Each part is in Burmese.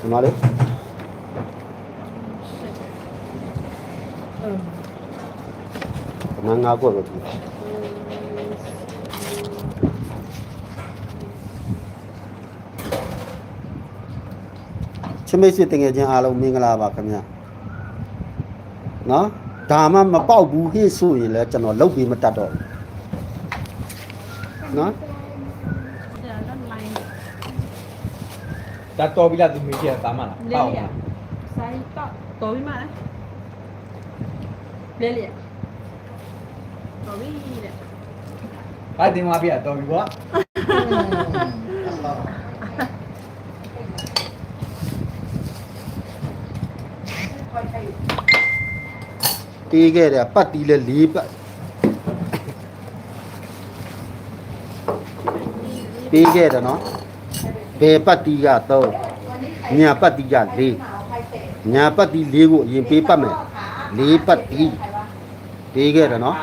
ဒီမှာလေဒီမှာငါကွက်ပဲပြီချမိတ်စစ်တငယ်ချင်းအားလုံးမင်္ဂလာပါခင်ဗျာနော်ဒါမှမပေါက်ဘူးဟေ့ဆိုရင်လည်းကျွန်တော်လုတ်ပြီးမတတ်တော့ဘူးနော် ဒါတော်ပြီလားသူမေးကြည့်တာမှလားပေါက်လားစာရီပေါက်တော်ပြီမလားလဲလေတော်ပြီလေဘာတင်မပြတော်ပြီကွာတေးခဲ့တယ်ပတ်တီးလဲ၄ပတ်ပေးခဲ့တယ်နော် ဘယ်ပတ်တီးက3ညာပတ်တီးက4ညာပတ်တီး4ကိုအရင်ပေးပတ်မယ်4ပတ်တီးပြီးခဲ့တယ်နော်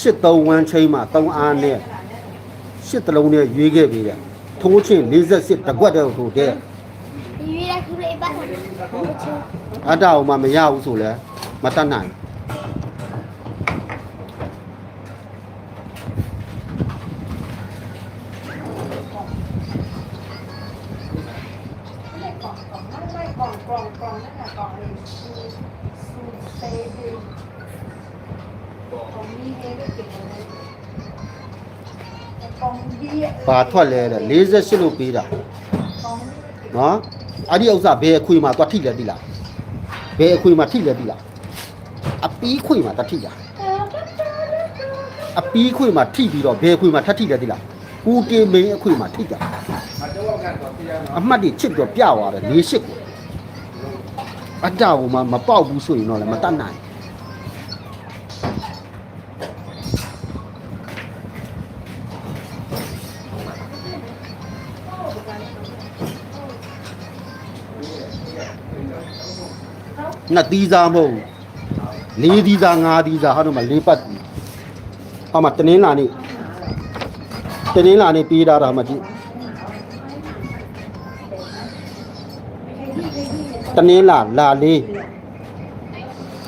8 3ဝမ်းချိန်မှာ3အားနဲ့8တလုံးနဲ့ရွေးခဲ့ပြီတဲ့ထိုးချင်း48တကွက်တဲ့ဟိုတဲ့ဒီရခရီးပါအတ္တအောင်မှမရဘူးဆိုလဲမတတ်နိုင်ก ဘာထွက်လဲတဲ့48လို့ပေးတာနော်အဲ့ဒီဥစ္စာဘယ်အခွေမှာသွားထိလဲသိလားဘယ်အခွေမှာထိလဲသိလားအပီးခွေမှာတထိတာအပီးခွေမှာထိပြီးတော့ဘယ်ခွေမှာထထိလဲသိလားဦးတေမင်းအခွေမှာထိတာအမှတ်တွေချစ်ပြီးပြသွားတယ်၄၈ကိုအတ္တကိုမှမပေါက်ဘူးဆိုရင်တော့လည်းမတတ်နိုင် နှစ်သီးစားမဟုတ်ဘူးလေးသီးစားငါးသီးစားဟာတော့မလေးပတ်ပြီဟောမှာတနင်္လာနေ့တနင်္လာနေ့ပြေးတာတာမှကြည့်တနင်းလာလာလေး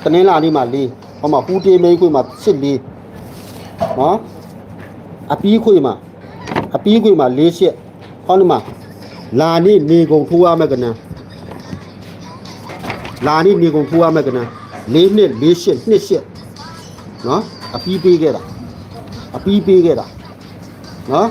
တနင်းလာလေးမှာလေးဟောမှာပူတေမိန်ခွေမှာစစ်လေးနော်အပီးခွေမှာအပီးခွေမှာလေးရှက်ဟောဒီမှာလာနေနေကုန်ထိုးရမယ်ကနန်း လာနေနေကုန်ထိုးရမယ်ကနန်းလေးနှစ်လေးရှက်နှစ်ရှက်နော်အပီးပေးခဲ့တာအပီးပေးခဲ့တာနော်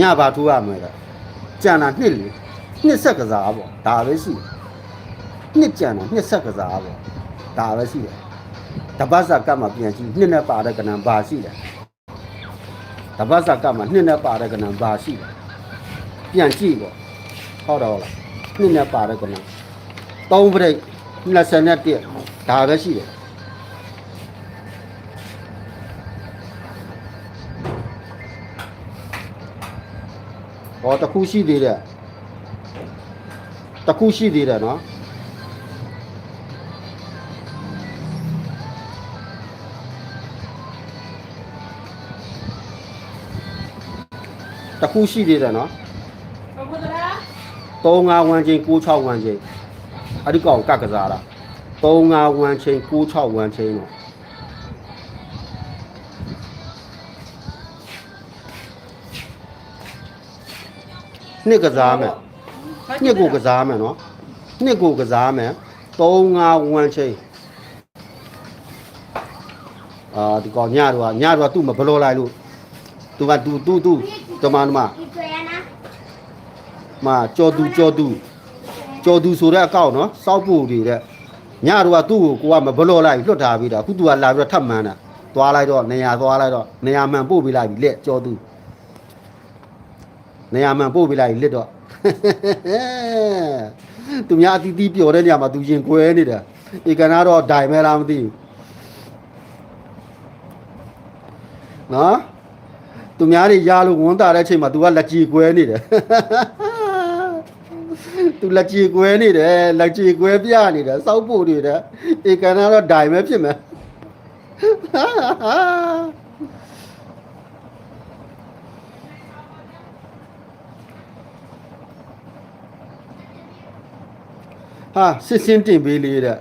ညပါထိုးရမယ်ကကြံတာနှစ်လေနှစ်ဆက်ကစားပေါ့ဒါပဲရှိတယ်နှစ်ကြံတာနှစ်ဆက်ကစားပေါ့ဒါပဲရှိတယ်တပတ်စကတ်မှာပြန်ကြည့်နှစ်နဲ့ပါတဲ့ကဏ္ဍဘာရှိတယ်တပတ်စကတ်မှာနှစ်နဲ့ပါတဲ့ကဏ္ဍဘာရှိတယ်ပြန်ကြည့်ပေါ့ဟုတ်တော့လားနှစ်နဲ့ပါတဲ့ကဏ္ဍသုံးပြိတ်21ဒါပဲရှိတယ် ဟောတစ်ခုရှိသေးတယ်တစ်ခုရှိသေးတယ်နော်တစ်ခုရှိသေးတယ်နော်ဘုရား3 5ဝန်းချင်း6 6ဝန်းချင်းအဲ့ဒီကောင်ကတ်ကစားတာ3 5ဝန်းချင်း6 6ဝန်းချင်းတော့ နှစ်ကစားမယ်နှစ်ကိုကစားမယ်နော်နှစ်ကိုကစားမယ်3 5ဝန်းချင်းအာဒီကောင်ညတော့ညတော့သူ့မဘလောလိုက်လို့သူကသူသူသူတမန်တမဒီကျွဲนะမှာကြောသူကြောသူကြော်သူဆိုတဲ့အကောက်နော်စောက်ဖို့တွေတဲ့ညတော့ကသူ့ကိုကိုကမဘလော့လိုက်လွတ်ထားပြီးတာအခုသူကလာပြီးတော့ထပ်မှန်းတာသွားလိုက်တော့နေရာသွားလိုက်တော့နေရာမှန်ပို့ပေးလိုက်ပြီလက်ကြော်သူ နေရာမှန်ပို့ပေးလိုက်ပြီလက်တော့သူများအတီးတီးပျော်တဲ့နေရာမှာသူရင်ကွဲနေတာဧကနာတော့ဒိုင်မဲလားမသိဘူးနော်သူများတွေရလို့ဝန်တာတဲ့အချိန်မှာ तू ကလက်ကြီးကွဲနေတယ်သူလက်ကြီးကွဲနေတယ်လက်ကြီးကွဲပြနေတယ်စောက်ဖို့နေတယ်ဧကနာတော့ဒိုင်မဲဖြစ်မယ် ဟာစစ်စင်းတင်ပေးလေးတဲ့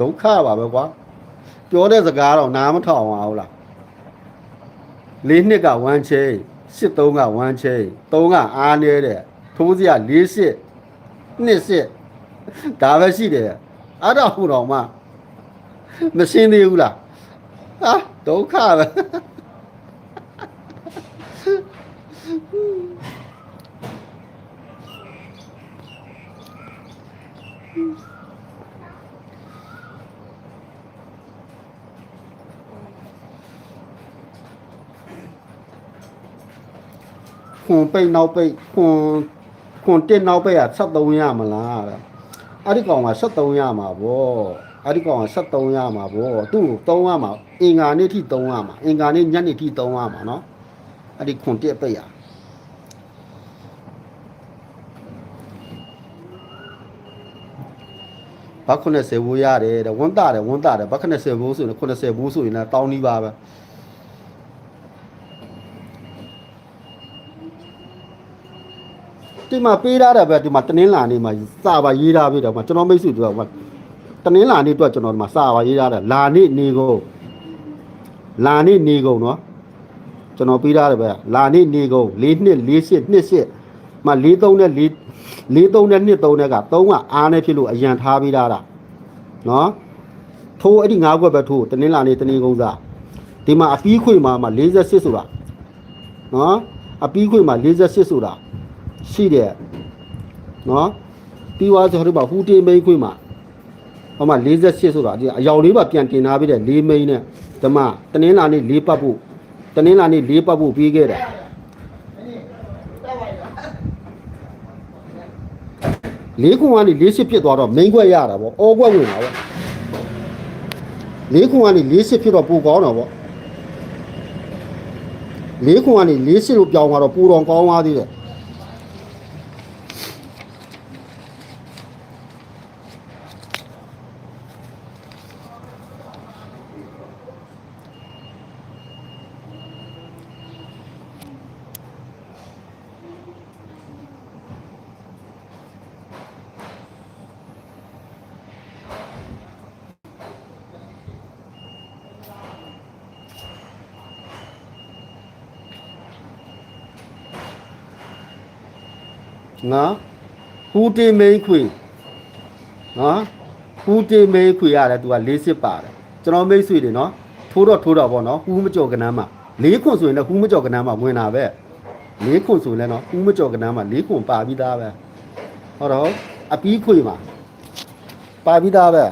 ဒုက္ခပါပဲကွာပြောတဲ့စကားတော့နားမထောင်အောင်ဟုတ်လားလေးနှစ်ကဝမ်းချင်းစစ်သုံးကဝမ်းချင်းသုံးကအားနေတဲ့ထိုးစရာလေးစစ်နှစ်စစ်ဒါပဲရှိတယ်အဲ့တော့ဟိုတော့မှမရှင်းသေးဘူးလားဟာဒုက္ခပဲ ခွန်ပိတ်နောက်ပိတ်ခွန်ခွန်တက်နောက်ပိတ်อ่ะ73ရမလားတဲ့အဲ့ဒီကောင်က73ရမှာဗောအဲ့ဒီကောင်က73ရမှာဗောသူ့ကို3ရမှာအင်္ဂါနေ့ထိ3ရမှာအင်္ဂါနေ့ညနေထိ3ရမှာเนาะအဲ့ဒီခွန်တက်ပိတ်อ่ะဘာ90ဘိုးရတယ်တဲ့ဝန်တာတယ်ဝန်တာတယ်ဘာ90ဘိုးဆိုရင်90ဘိုးဆိုရင်လည်းတောင်းနီးပါပဲ ဒီမှာပေးထားတာပဲဒီမှာတနင်္လာနေ့မှာစာပါရေးထားပြီးတော့မှကျွန်တော်မိတ်ဆွေတို့ကတနင်္လာနေ့အတွက်ကျွန်တော်ဒီမှာစာပါရေးထားတာလာနေ့နေကုန်လာနေ့နေကုန်နော်ကျွန်တော်ပေးထားတယ်ပဲလာနေ့နေကုန်၄နှစ်၄ရှစ်နှစ်ရှစ်မှ၄၃နဲ့၄၄၃နဲ့နှစ်၃နဲ့က၃ကအားနဲ့ဖြစ်လို့အရန်ထားပေးထားတာနော်ထိုးအဲ့ဒီ၅ခွက်ပဲထိုးတနင်္လာနေ့တနင်္ဂနွေစားဒီမှာအပီးခွေမှာမှ48ဆိုတာနော်အပီးခွေမှာ48ဆိုတာ ရှိတယ်နော်ပြီးသွားဆိုတော့ဟူတေမိန်ခွေမှာဟောမှာ48ဆိုတာဒီအယောင်လေးပါပြန်တင်ထားပြီးတဲ့၄မိန်နဲ့ဓမ္မတနင်္လာနေ့၄ပတ်ဖို့တနင်္လာနေ့၄ပတ်ဖို့ပြီးခဲ့တယ်လေးခုကနေလေးစစ်ဖြစ်သွားတော့မိန်ခွက်ရတာပေါ့အောခွက်ဝင်တာပေါ့လေးခုကနေလေးစစ်ဖြစ်တော့ပူကောင်းတာပေါ့လေးခုကနေလေးစစ်လို့ပြောင်းသွားတော့ပူတော်ကောင်းသွားသေးတယ် နော်ဟူတေမိန်ခွေနော်ဟူတေမိန်ခွေရတယ်သူကလေးစစ်ပါတယ်ကျွန်တော်မိတ်ဆွေတွေနော်ထိုးတော့ထိုးတော့ပေါ့နော်ဟူမကြော်ကနန်းမှာလေးခွန်ဆိုရင်လည်းဟူမကြော်ကနန်းမှာဝင်တာပဲလေးခွန်ဆိုရင်လည်းနော်ဟူမကြော်ကနန်းမှာလေးခွန်ပါပြီးသားပဲဟောတော့အပီးခွေမှာပါပြီးသားပဲ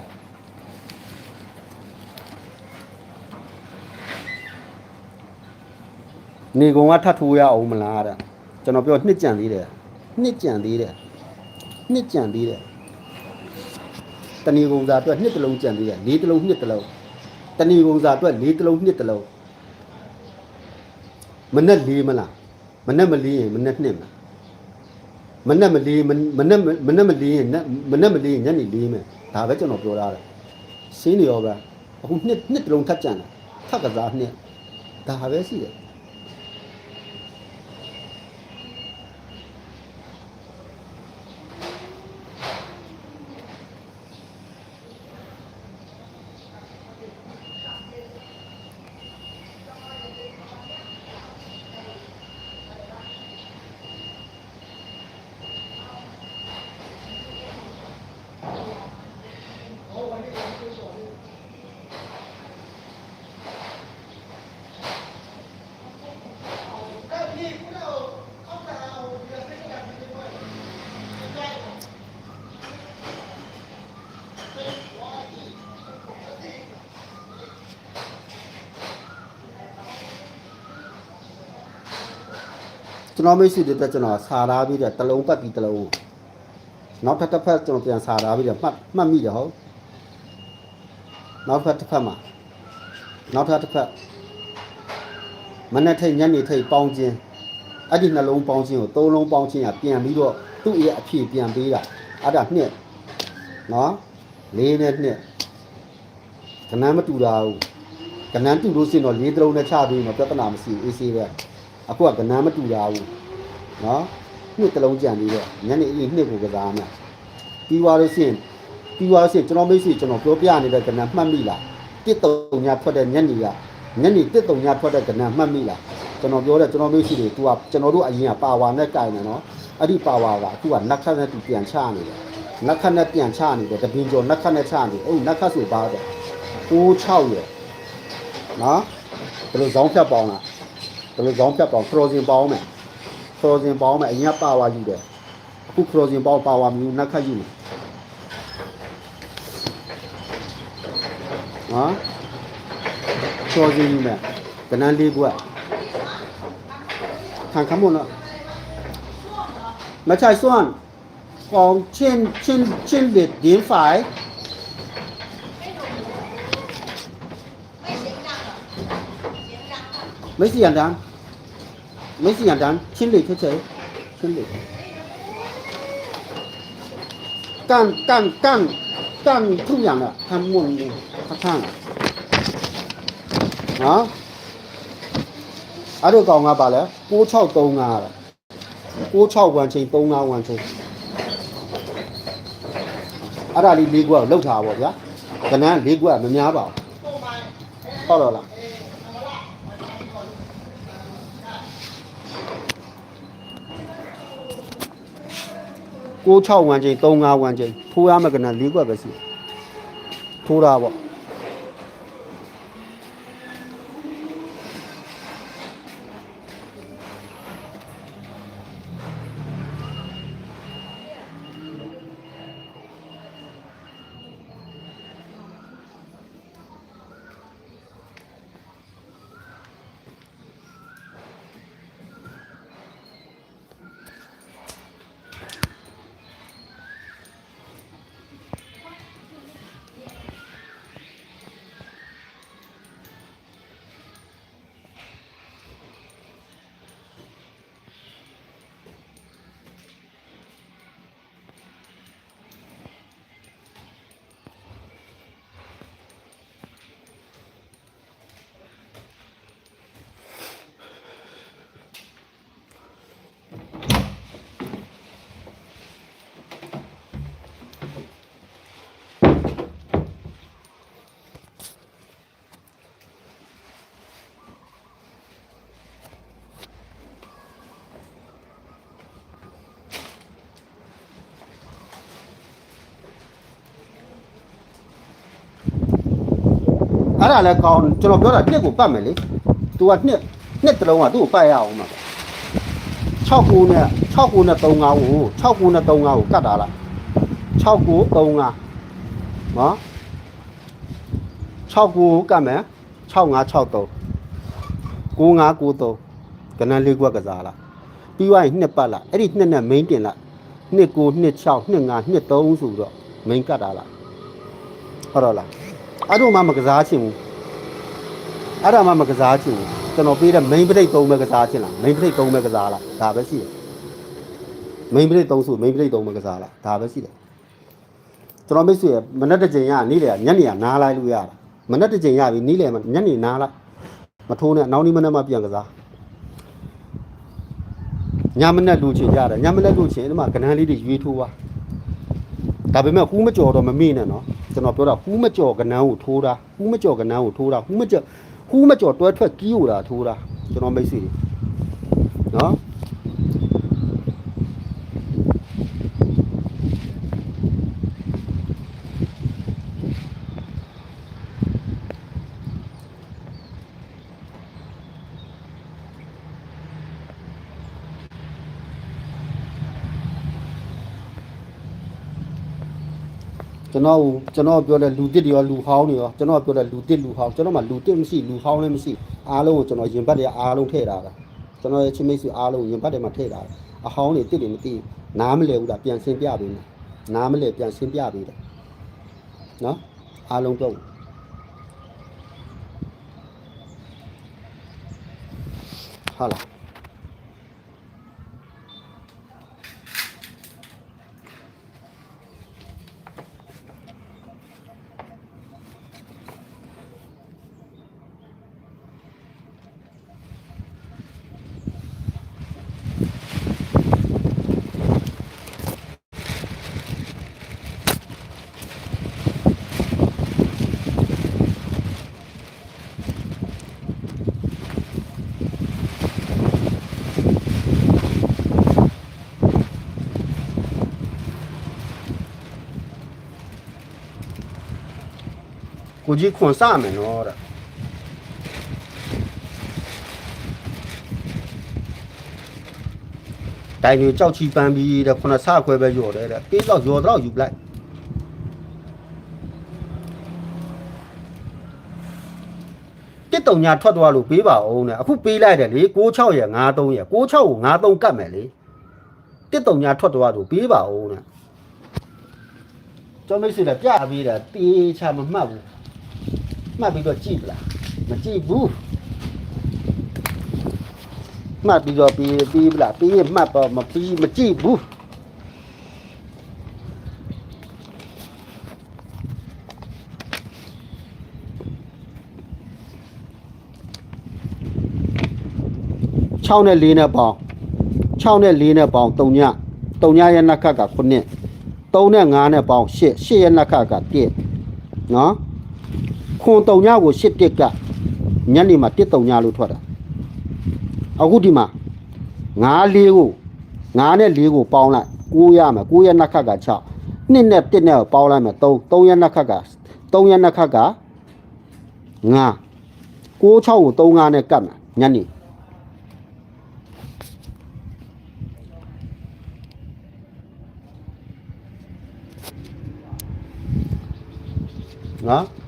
နေကုံကထပ်ထိုးရအောင်မလားတဲ့ကျွန်တော်ပြောနှစ်ကြံသေးတယ် နှစ်ကြံသေးတယ်နှစ်ကြံသေးတယ်တဏီကုံစာအတွက်နှစ်တလုံးကြံသေးတယ်လေးတလုံးနှစ်တလုံးတဏီကုံစာအတွက်လေးတလုံးနှစ်တလုံးမနဲ့လေးမလားမနဲ့မလေးရင်မနဲ့နှစ်မလားမနဲ့မလေးမမနဲ့မနဲ့မလေးရင်မနဲ့မလေးရင်ညနေလေးမယ်ဒါပဲကျွန်တော်ပြောထားတယ်ရှင်းနေရောပဲအခုနှစ်နှစ်တလုံးထပ်ကြံတာထပ်ကစားနှစ်ဒါပဲရှိတယ် ကျွန်တော်မိတ်ဆွေတွေတက်ကျွန်တော်စာထားပြီးတော့တစ်လုံးပတ်ပြီးတစ်လုံးနောက်ထပ်တစ်ဖက်ကျွန်တော်ပြန်စာထားပြီးတော့မှတ်မှတ်မိတယ်ဟုတ်နောက်ဖက်တစ်ဖက်မှာနောက်ထပ်တစ်ဖက်မနေ့ထိတ်ညနေထိတ်ပေါင်းခြင်းအဲ့ဒီနှလုံးပေါင်းခြင်းကိုသုံးလုံးပေါင်းခြင်းကပြန်ပြီးတော့သူ့ရဲ့အဖြစ်ပြန်ပေးတာအဲ့ဒါနှစ်နော်လေးနဲ့နှစ်ကဏ္ဍမတူတာဘူးကဏ္ဍတူလို့ရှိရင်တော့လေးသလုံးနဲ့ချပြီးမှပြဿနာမရှိဘူးအေးဆေးပဲ အခုကကနာမတူတာဘူးနော်နှစ်တလုံးကြံပြီးတော့ညနေအေးနှစ်ကိုကစားမှာပြီးွားလို့ရှိရင်ပြီးွားလို့ရှိရင်ကျွန်တော်မိတ်ဆွေကျွန်တော်ပြောပြနေတဲ့ကနာမှတ်မိလားတစ်တုံညာဖွက်တဲ့ညနေကညနေတစ်တုံညာဖွက်တဲ့ကနာမှတ်မိလားကျွန်တော်ပြောတဲ့ကျွန်တော်မိတ်ဆွေတွေ तू ကကျွန်တော်တို့အရင်ကပါဝါနဲ့ကြိုင်တယ်နော်အဲ့ဒီပါဝါက तू ကနက်ခတ်နဲ့ तू ပြန်ချနေတယ်နက်ခတ်နဲ့ပြန်ချနေတယ်တပင်းကျော်နက်ခတ်နဲ့ချနေတယ်အဲ့နက်ခတ်ဆိုပါတော့6ရယ်နော်ဘယ်လိုဇောင်းဖြတ်ပေါင်းလား ဒါလိုခေါင်းဖြတ်ပေါင်း crossing ပေါင်းမယ် crossing ပေါင်းမယ်အရင်က power ယူတယ်အခု crossing ပေါင်း power မျိုးနောက်ခတ်ယူမယ်ဟမ် crossing ယူမယ်ကနန်းလေးကွက်ทางคำมนมาชายส่วนของเช่นเช่นเช่นเบ็ดเดียนฝ่าย Messi yandan. Messi yandan. Çinli çeçe. Çinli. Gan gan gan gan tüm yanı. Tam mumun. Katan. Ha? အဲ့တော့ကောင်ကပါလဲ6635တဲ့66ဝမ်ချိန်39ဝမ်ချိန်အဲ့ဒါလေး၄ခုလောက်လောက်ထားပါဗျာကဏ္ဍ၄ခုကမများပါဘူးဟုတ်တော့လား 96ဝန်းချိန်35ဝန်းချိန်ထိုးရမကန၄ခွက်ပဲရှိတယ်ထိုးတာပေါ့ အဲ့ဒါလည်းကောင်းကျွန်တော်ပြောတာနှစ်ကိုပတ်မယ်လေ तू ကနှစ်နှစ်တစ်လုံးကသူ့ကိုပတ်ရအောင်မှာ6ကူနဲ့6ကူနဲ့35ကို6ကူနဲ့35ကိုကတ်တာလား6ကူ35နော်6ကူကတ်မယ်6563 9593ကနန်းလေးကွက်ကစားလားပြီးသွားရင်နှစ်ပတ်လားအဲ့ဒီနှစ်နဲ့ main တင်လားနှစ်ကိုနှစ်6နှစ်5နှစ်3ဆိုတော့ main ကတ်တာလားဟုတ်တော့လား အဲ့တို့မှမကစားချင်ဘူးအဲ့ဒါမှမကစားချင်ဘူးကျွန်တော်ပေးတဲ့ main ပရိတ်သုံးပဲကစားချင်လား main ပရိတ်သုံးပဲကစားလားဒါပဲရှိတယ် main ပရိတ်သုံးဆို main ပရိတ်သုံးပဲကစားလားဒါပဲရှိတယ်ကျွန်တော်မိတ်ဆွေမနေ့တစ်ချိန်ရနေ့လေညနေကနားလိုက်လို့ရတာမနေ့တစ်ချိန်ရပြီနေ့လေညနေနားလိုက်မထိုးနဲ့နောက်နေ့မနေ့မှပြန်ကစားညမနေ့လူချင်ကြတယ်ညမနေ့လူချင်ဒီမှာကနန်းလေးတွေရွေးထိုးပါဒါပေမဲ့ဟူးမကြော်တော့မမေ့နဲ့နော် ကျွန်တော်ပြောတာဟူးမကြော်ကနန်းကိုထိုးတာဟူးမကြော်ကနန်းကိုထိုးတာဟူးမကြော်ဟူးမကြော်တွဲထွက်ကီးကိုတာထိုးတာကျွန်တော်မိတ်ဆွေတွေနော် ကျွန်တော်ကျွန်တော်ပြောတဲ့လူတစ်တွေရောလူဟောင်းတွေရောကျွန်တော်ပြောတဲ့လူတစ်လူဟောင်းကျွန်တော်မှလူတစ်မရှိလူဟောင်းလည်းမရှိအားလုံးကိုကျွန်တော်ရင်ဘတ်တွေအားလုံးထည့်ထားတာကျွန်တော်ရဲ့ချင်းမိတ်ဆွေအားလုံးရင်ဘတ်ထဲမှာထည့်ထားတယ်အဟောင်းတွေတစ်တွေမသိဘူးနားမလဲဘူးလားပြန်ရှင်းပြပေးမယ်နားမလဲပြန်ရှင်းပြပေးတယ်နော်အားလုံးတော့ဟာလား ကိုကြီးခွန်စမယ်နော်တဲ့တိုင်ကြီးကြောက်ချီပန်းပြီးတဲ့ခုနဆခွဲပဲရော်တယ်တဲ့ပေးတော့ရော်တော့ယူပလိုက်တစ်တုံညာထွက်သွားလို့ပေးပါအောင်တဲ့အခုပေးလိုက်တယ်လေ66ရယ်53ရယ်66ကို53ကတ်မယ်လေတစ်တုံညာထွက်သွားလို့ပေးပါအောင်တဲ့ကျောင်းမိတ်ဆွေလည်းပြပေးတာတေးချမမှတ်ဘူး မှတ်ပြီးတော့ကြည့်ပလားမကြည့်ဘူးမှတ်ပြီးတော့ပြီးပြီးပလားပြီးရင်မှတ်တော့မပြီးမကြည့်ဘူး6နဲ့4နဲ့ပေါင်း6နဲ့4နဲ့ပေါင်း3ည3ညရဲ့နှက်ခတ်က ခတ်က1နော်ခွန်တုံညကိုရှစ်တက်ကညနေမှာတစ်တုံညလို့ထွက်တာအခုဒီမှာငါးလေးကိုငါးနဲ့လေးကိုပေါင်းလိုက်9ရမယ်9ရက်နှစ်ခတ်က6နှစ်နဲ့တစ်နဲ့ကိုပေါင်းလိုက်မယ်3 3ရက်နှစ်ခတ်က3ရက်နှစ်ခတ်က9 6 6ကို3 5နဲ့ကတ်မယ်ညနေနော်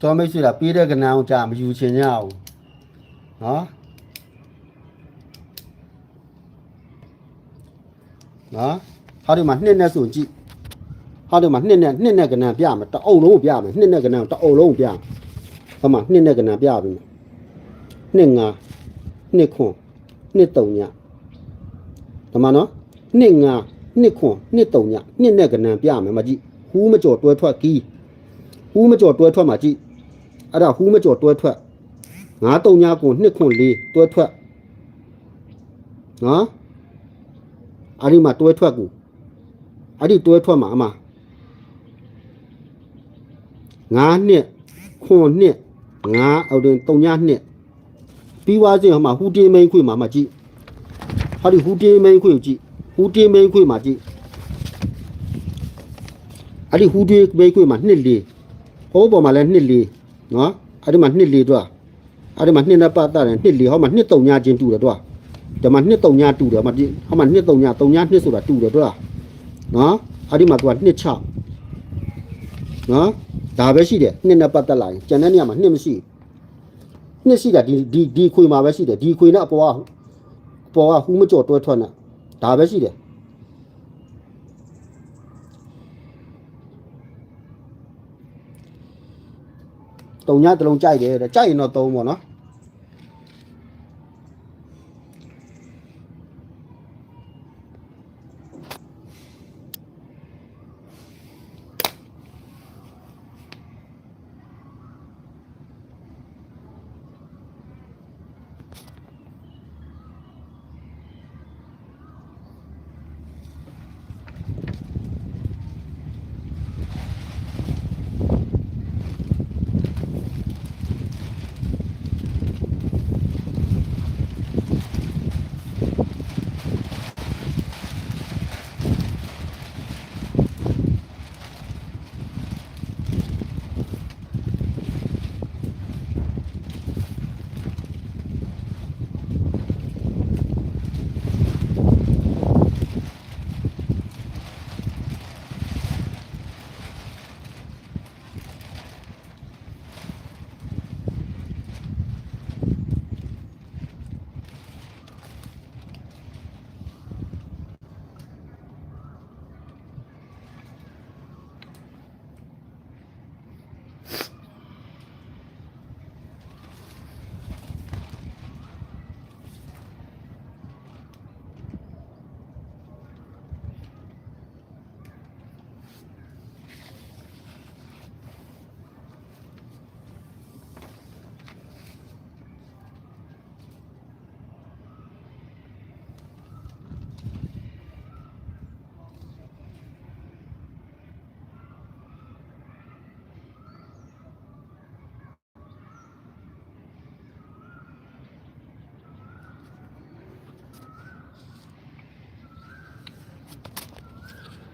တော်မိတ်ဆွေလာပေးတဲ့ကဏ္ဍအောင်ကြာမယူချင်ကြဘူးနော်နော်ဟာဒီမှာနှစ်နဲ့ဆိုကြည့်ဟာဒီမှာနှစ်နဲ့နှစ်နဲ့ကဏ္ဍပြမယ်တအုပ်လုံးကိုပြမယ်နှစ်နဲ့ကဏ္ဍတအုပ်လုံးကိုပြမယ်ဟောမှာနှစ်နဲ့ကဏ္ဍပြပြီနှစ်ငါနှစ်ခွန်နှစ်တုံညဒီမှာနော်နှစ်ငါနှစ်ခွန်နှစ်တုံညနှစ်နဲ့ကဏ္ဍပြမယ်မကြည့်ဟူးမကြော်တွဲထွက်ကီးဟူးမကြော်တွဲထွက်မှာကြည့် အဲ့ဒါဟူးမကြော်တွဲထွက်ငါတုံညကိုနှစ်ခွန်လေးတွဲထွက်နော်အဲ့ဒီမှာတွဲထွက်ကိုအဲ့ဒီတွဲထွက်မှာအမငါနှစ်ခွန်နှစ်ငါအော်တင်တုံညနှစ်ပြီးွားစဉ်ဟိုမှာဟူတေးမိန်ခွေမှာမှာကြည့်ဟာဒီဟူတေးမိန်ခွေကိုကြည့်ဟူတေးမိန်ခွေမှာကြည့်အဲ့ဒီဟူတေးမိန်ခွေမှာနှစ်လေးဟိုးပေါ်မှာလည်းနှစ်လေး နော်အဲ့ဒီမှာနှစ်လေးတော့အဲ့ဒီမှာနှစ်နဲ့ပတ်သက်တယ်နှစ်လေးဟောမှာနှစ်တုံညချင်းတူတယ်တော့ဒီမှာနှစ်တုံညတူတယ်ဟောမှာဒီဟောမှာနှစ်တုံညတုံညနှစ်ဆိုတာတူတယ်တော့နော်အဲ့ဒီမှာသူကနှစ်6နော်ဒါပဲရှိတယ်နှစ်နဲ့ပတ်သက်လာရင်ကျန်တဲ့နေရာမှာနှစ်မရှိဘူးနှစ်ရှိတာဒီဒီဒီခွေမှာပဲရှိတယ်ဒီခွေနဲ့အပေါ်ကအပေါ်ကဟူးမကြော်တွဲထွက်နေဒါပဲရှိတယ် တုံညတစ်လုံးကြိုက်တယ်တဲ့ကြိုက်ရင်တော့သုံးပေါ့နော်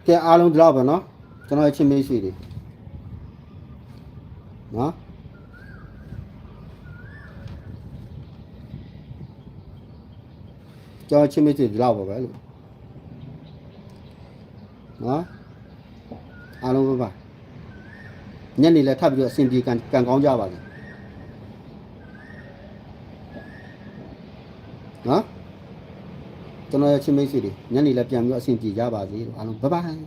ကဲအားလုံးဒီလောက်ပဲเนาะကျွန်တော်ရဲ့ချင်းမေးဆွေတွေနော်ကျွန်တော်ချင်းမေးဆွေဒီလောက်ပါပဲလို့နော်အားလုံးပဲပါညနေလည်းထပ်ပြီးတော့အဆင်ပြေကန်ကန်ကောင်းကြပါစေ ကျွန်တော်ရဲ့ချင်းမိတ်ဆွေတွေညနေလည်းပြန်ပြီးတော့အဆင်ပြေကြပါစေလို့အားလုံးဘိုင်ဘိုင်